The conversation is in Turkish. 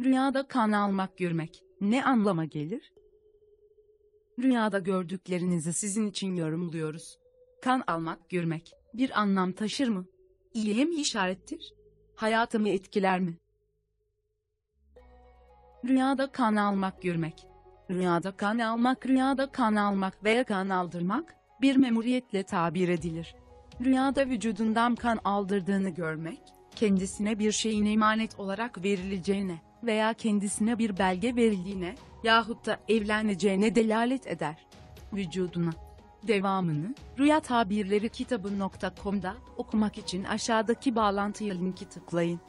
Rüyada kan almak görmek ne anlama gelir? Rüyada gördüklerinizi sizin için yorumluyoruz. Kan almak görmek bir anlam taşır mı? İyiye mi işarettir? Hayatımı etkiler mi? Rüyada kan almak görmek. Rüyada kan almak, rüyada kan almak veya kan aldırmak bir memuriyetle tabir edilir. Rüyada vücudundan kan aldırdığını görmek, kendisine bir şeyin emanet olarak verileceğine veya kendisine bir belge verildiğine yahut da evleneceğine delalet eder. Vücuduna. Devamını Rüya Tabirleri kitabı.com'da okumak için aşağıdaki bağlantıya linki tıklayın.